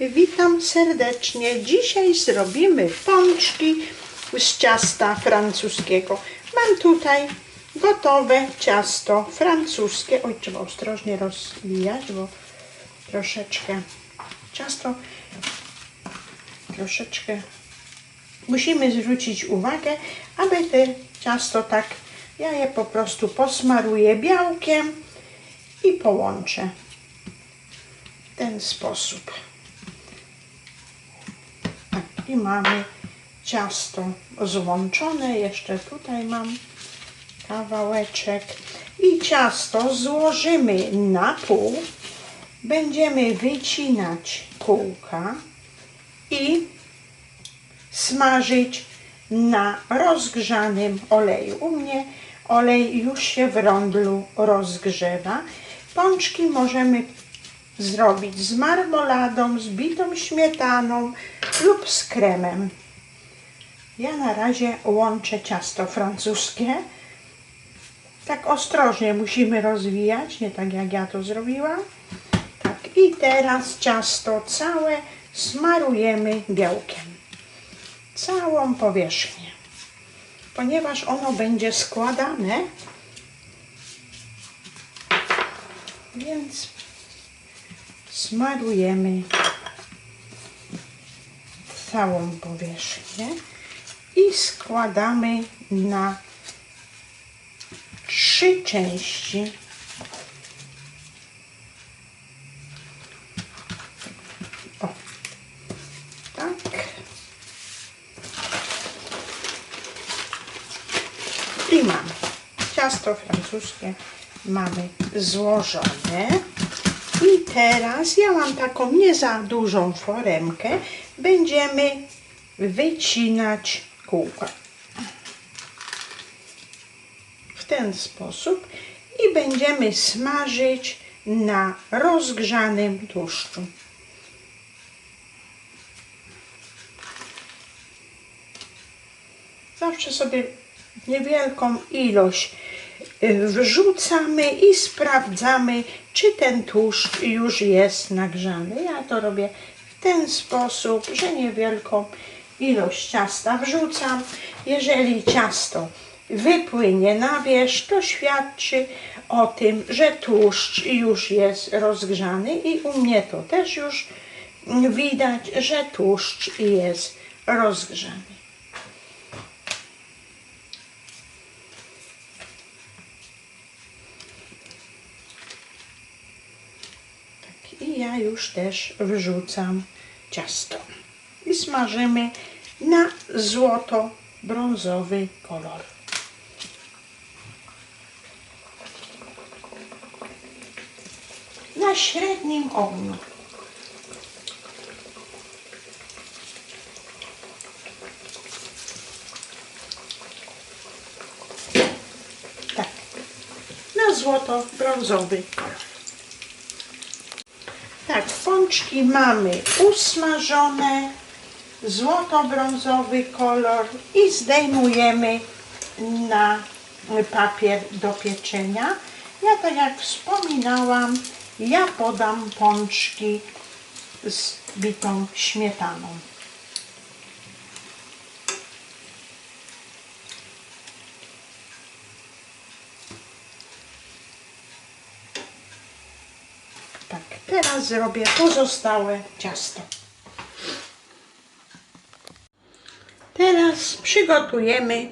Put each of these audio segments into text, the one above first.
Witam serdecznie. Dzisiaj zrobimy pączki z ciasta francuskiego. Mam tutaj gotowe ciasto francuskie. Oj, trzeba ostrożnie rozwijać, bo troszeczkę ciasto troszeczkę musimy zwrócić uwagę, aby te ciasto tak, ja je po prostu posmaruję białkiem i połączę w ten sposób. I mamy ciasto złączone, jeszcze tutaj mam kawałeczek i ciasto złożymy na pół, będziemy wycinać kółka i smażyć na rozgrzanym oleju. U mnie olej już się w rondlu rozgrzewa. Pączki możemy zrobić z marmoladą, z bitą śmietaną lub z kremem. Ja na razie łączę ciasto francuskie. Tak ostrożnie musimy rozwijać, nie tak jak ja to zrobiłam. Tak, i teraz ciasto całe smarujemy białkiem. Całą powierzchnię. Ponieważ ono będzie składane, więc smarujemy całą powierzchnię i składamy na trzy części. Tak. I mamy ciasto francuskie, mamy złożone. I teraz ja mam taką nie za dużą foremkę. Będziemy wycinać kółka. W ten sposób i będziemy smażyć na rozgrzanym tłuszczu. Zawsze sobie niewielką ilość wrzucamy i sprawdzamy, czy ten tłuszcz już jest nagrzany. Ja to robię w ten sposób, że niewielką ilość ciasta wrzucam. Jeżeli ciasto wypłynie na wierzch, to świadczy o tym, że tłuszcz już jest rozgrzany i u mnie to też już widać, że tłuszcz jest rozgrzany. Ja już też wrzucam ciasto. I smażymy na złoto-brązowy kolor. Na średnim ogniu. Tak. Na złoto-brązowy kolor. Tak, pączki mamy usmażone, złoto-brązowy kolor i zdejmujemy na papier do pieczenia. Ja tak jak wspominałam, ja podam pączki z bitą śmietaną. Tak, teraz zrobię pozostałe ciasto. Teraz przygotujemy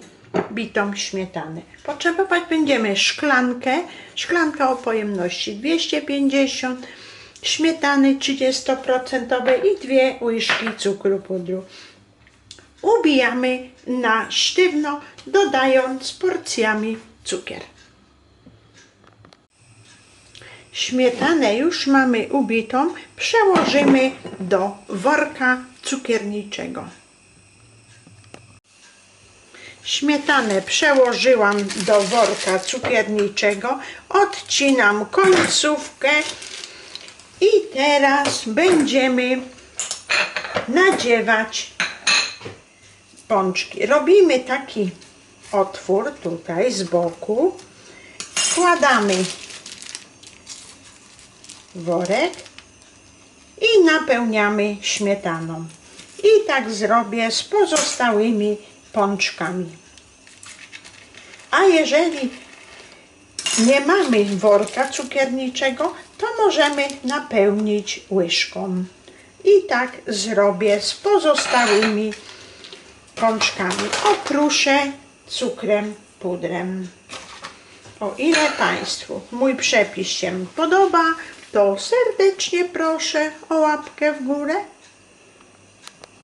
bitą śmietanę. Potrzebować będziemy szklankę, szklanka o pojemności 250, śmietany 30% i dwie łyżki cukru pudru. Ubijamy na sztywno, dodając porcjami cukier. Śmietanę już mamy ubitą, przełożymy do worka cukierniczego. Śmietanę przełożyłam do worka cukierniczego, odcinam końcówkę i teraz będziemy nadziewać pączki. Robimy taki otwór tutaj z boku, wkładamy worek i napełniamy śmietaną. I tak zrobię z pozostałymi pączkami. A jeżeli nie mamy worka cukierniczego, to możemy napełnić łyżką. I tak zrobię z pozostałymi pączkami. Okruszę cukrem, pudrem. O ile Państwu mój przepis się podoba, to serdecznie proszę o łapkę w górę